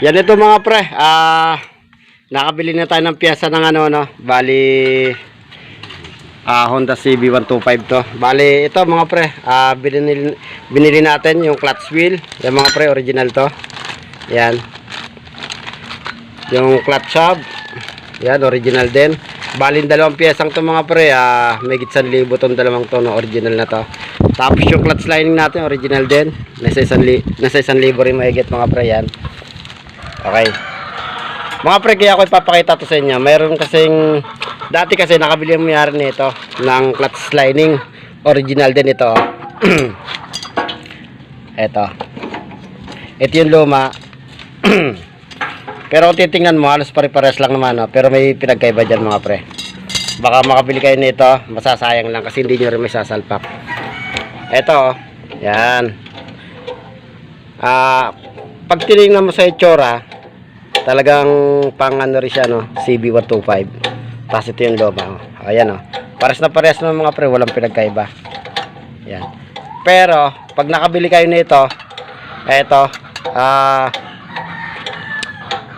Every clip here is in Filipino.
Yan ito mga pre. Ah, nakabili na tayo ng piyesa ng ano no. Bali ah, Honda CB125 to. Bali ito mga pre. Ah, binili, binili natin yung clutch wheel. Yan mga pre, original to. Yan. Yung clutch hub. Yan, original din. Bali dalawang piyesang to mga pre. Ah, may gitsan libo tong dalawang to no, original na to. Tapos yung clutch lining natin, original din. Nasa isang, li nasa isang libo rin mahigit mga pre yan. Okay. Mga pre, kaya ako ipapakita to sa inyo. Mayroon kasing, dati kasi nakabili yung mayari nito ng clutch lining. Original din ito. ito. Ito yung luma. Pero kung titingnan mo, halos pare-pares lang naman. No? Pero may pinagkaiba dyan mga pre. Baka makabili kayo nito, masasayang lang kasi hindi nyo rin may sasalpak. Ito, oh. yan. Ah, pag tinignan mo sa itsura, talagang pang ano rin siya, no? CB125. Tapos ito yung loma, oh. Ayan, oh. Pares na pares na mga pre, walang pinagkaiba. Yan. Pero, pag nakabili kayo nito, eto, ah,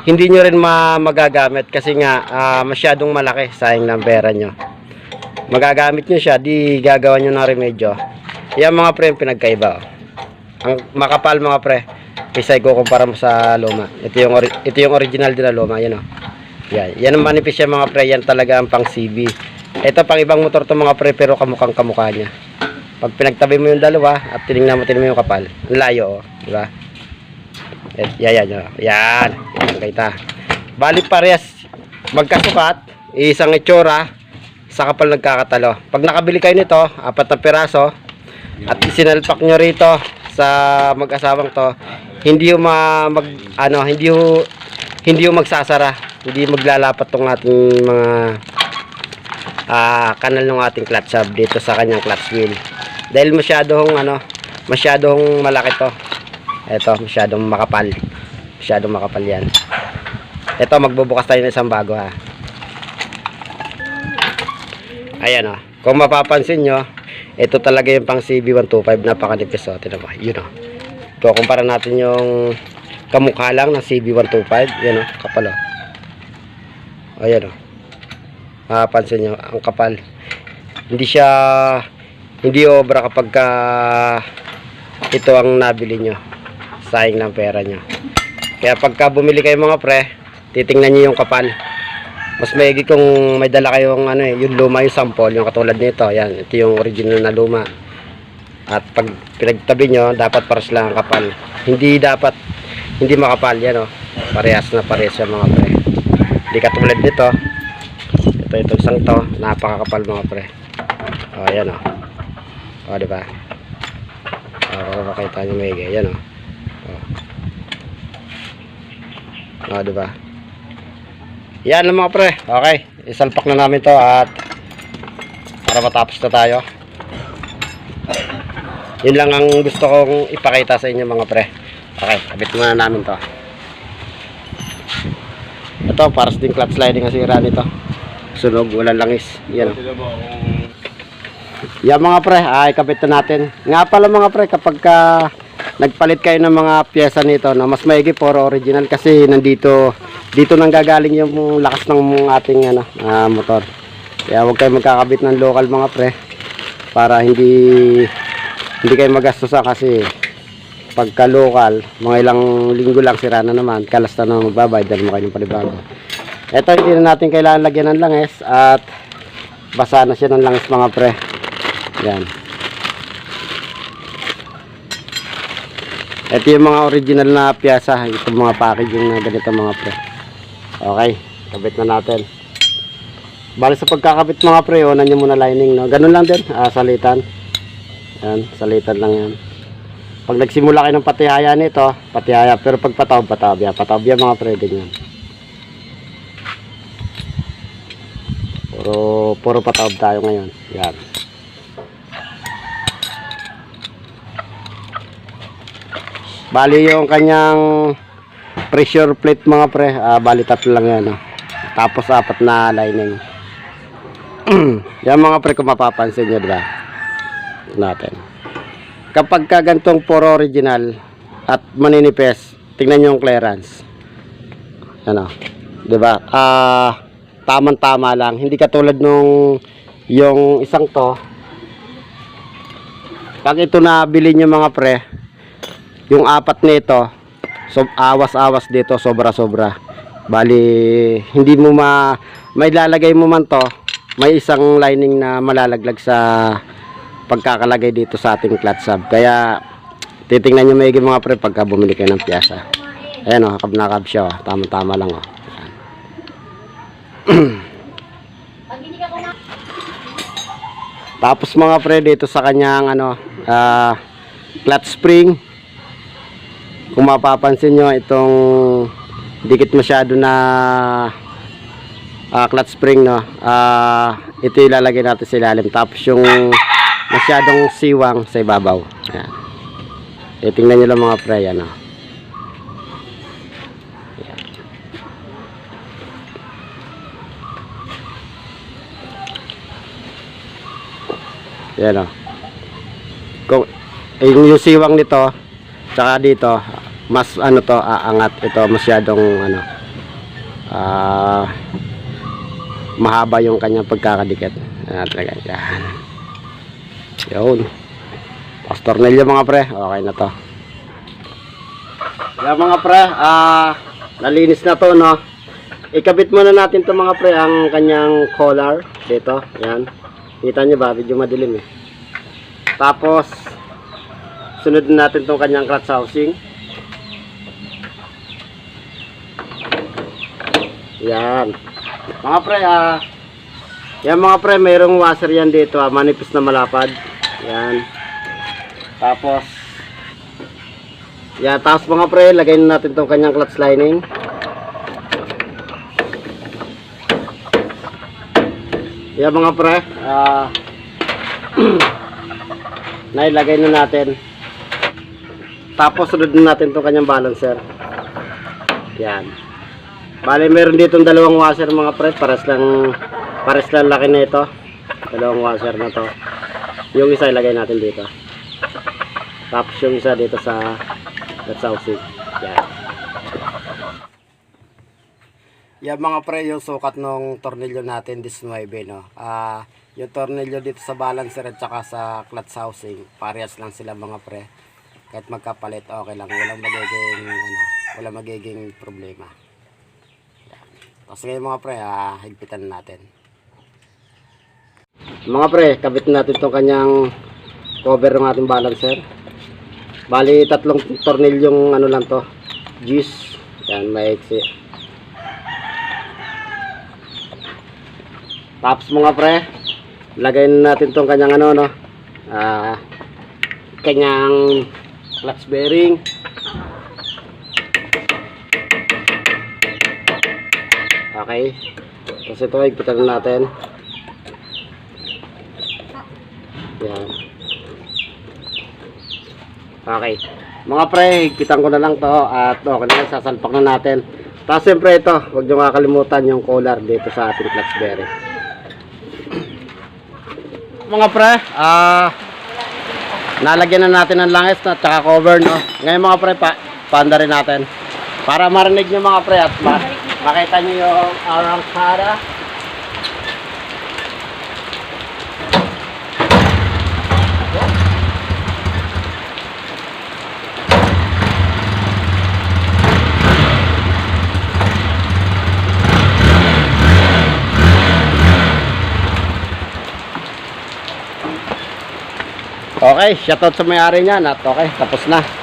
hindi nyo rin ma magagamit kasi nga ah, masyadong malaki sayang ng pera nyo magagamit nyo siya di gagawa nyo ng remedyo yan mga pre yung pinagkaiba oh. ang makapal mga pre isa kukumpara mo sa luma ito yung, ito yung original din na luma yan oh. yan, yan ang manipis yan mga pre yan talaga ang pang CB ito pang ibang motor to mga pre pero kamukhang kamukha niya pag pinagtabi mo yung dalawa at tinignan mo tinignan mo yung kapal ang layo oh, di ba Eh, yan, yan, yan. Yan. Yan, kita. Bali parehas. Magkasukat. Isang itsura. Sa kapal nagkakatalo. Pag nakabili kayo nito, apat na piraso. At isinalpak nyo rito sa mag-asawang to. Hindi yung ma, mag, ano, hindi yung, hindi yung magsasara. Hindi maglalapat tong ating mga ah, kanal ng ating clutch hub dito sa kanyang clutch wheel. Dahil masyadong ano, masyadong malaki to. Ito, masyadong makapal. Masyadong makapal yan. Ito, magbubukas tayo ng isang bago ha. Ayan o. Kung mapapansin nyo, ito talaga yung pang CB125. Napakanipis o. Tinan mo. Yun o. Ito, kumpara natin yung kamukha lang ng CB125. Yan o. Kapal o. Ayan o. Mapapansin nyo, ang kapal. Hindi siya, hindi obra kapag ka ito ang nabili nyo sayang ng pera nyo. Kaya pagka bumili kayo mga pre, titingnan nyo yung kapal. Mas maigi kung may dala kayong ano eh, yung luma yung sample, yung katulad nito. Yan, ito yung original na luma. At pag pinagtabi nyo, dapat pares lang ang kapal. Hindi dapat, hindi makapal yan oh. Parehas na parehas yung mga pre. Hindi katulad nito. Ito, ito isang to, napakakapal mga pre. Oh, yan oh. Oh, di ba? Oh, makita nyo maigi. Yan oh. Oh, di ba? Yan lang mga pre. Okay, isalpak na namin 'to at para matapos na tayo. Yun lang ang gusto kong ipakita sa inyo mga pre. Okay, kabit muna namin 'to. Ito, para sa din clutch sliding ang sira nito. Sunog, walang langis. Yan. Yan mga pre, ay kabit na natin. Nga pala mga pre, kapag ka nagpalit kayo ng mga pyesa nito, no, mas maigi puro original kasi nandito dito nang gagaling yung lakas ng ating ano, ah, motor. Kaya huwag kayo magkakabit ng local mga pre para hindi hindi kayo magastusan kasi pagka local, mga ilang linggo lang sira na naman, kalas na naman magbabayad, dahil mo kayo ng palibago. Ito hindi na natin kailangan lagyan ng langis at basa na siya ng langis mga pre. Yan. Ito yung mga original na piyasa, itong mga packaging na ganito mga pre. Okay, kabit na natin. Bali sa pagkakabit mga pre, unan nyo muna lining, no? Ganun lang din, ah, salitan. Yan, salitan lang yan. Pag nagsimula kayo ng patihaya nito, patihaya, pero pag patawab yan. Patawab yan mga pre, ganyan. Puro, puro patawab tayo ngayon. Yan. Bali yung kanyang pressure plate mga pre, ah, bali tatlo lang yan. Oh. Tapos apat na lining. yan mga pre kung mapapansin nyo, diba? Natin. Kapag ka gantong puro original at maninipes, tingnan nyo yung clearance. Ano? 'Di ba? Ah, tamang-tama lang. Hindi katulad nung yung isang to. Pag ito na bilhin nyo mga pre, yung apat nito, so, awas-awas dito, sobra-sobra. Bali, hindi mo ma, may lalagay mo man to, may isang lining na malalaglag sa pagkakalagay dito sa ating clutch sub. Kaya, titingnan nyo maigi mga pre pagka bumili kayo ng piyasa. Ayan o, kab na kab siya o. Tama-tama lang o. Tapos mga pre dito sa kanyang ano, ah, clutch spring. Kung mapapansin nyo itong dikit masyado na ah, clutch spring no. Ah, ito ilalagay natin sa ilalim. Tapos yung masyadong siwang sa ibabaw. Ayan. E, tingnan nyo lang mga pre, ano. Ayan. Yan o. Kung eh, yung, yung siwang nito, tsaka dito, mas ano to, aangat. Ito masyadong ano, ah, mahaba yung kanyang pagkakadikit. Yan talaga. Yan. Yun. Tapos tornilyo mga pre, okay na to. Yan mga pre, ah, nalinis na to no. Ikabit muna natin to mga pre ang kanyang collar dito. Yan. Kita nyo ba? Medyo madilim eh. Tapos, sunod na natin tong kanyang clutch housing. Yan. Mga pre, ah, yan mga pre, mayroong washer yan dito, ah, manipis na malapad. Yan. Tapos, yan, tapos mga pre, lagay na natin tong kanyang clutch lining. Yan mga pre, ah, nailagay na natin. Tapos sunod na natin itong kanyang balancer. Yan. Bale, meron dito dalawang washer mga pre, pares lang, pares lang laki na ito. Dalawang washer na to. Yung isa ilagay natin dito. Tapos yung isa dito sa that's housing. Yan. Yan mga pre, yung sukat ng tornilyo natin 19, no. Ah, yung tornilyo dito sa balancer at saka sa clutch housing, parehas lang sila mga pre. Kahit magkapalit, okay lang. Walang magiging, ano, walang magiging problema. Tapos ngayon mga pre, ah, higpitan natin. Mga pre, kabit natin itong kanyang cover ng ating balancer. Bali, tatlong tornilyong ano lang to, G's. Yan, maiksi. Tapos mga pre, lagay na natin tong kanyang ano no. Ah, kanyang clutch bearing. Okay. Tapos ito higpitan na natin. Yan. Okay. Mga pre, higpitan ko na lang to at okay na lang, sasalpak na natin. Tapos siyempre ito, huwag nyo kakalimutan yung collar dito sa ating bearing mga pre, ah nalagyan na natin ng langis at saka cover no. Ngayon mga pre, pa, paanda rin natin. Para marinig nyo mga pre at ma makita nyo yung arangkada. Okay, shoutout sa may-ari niyan at okay, tapos na.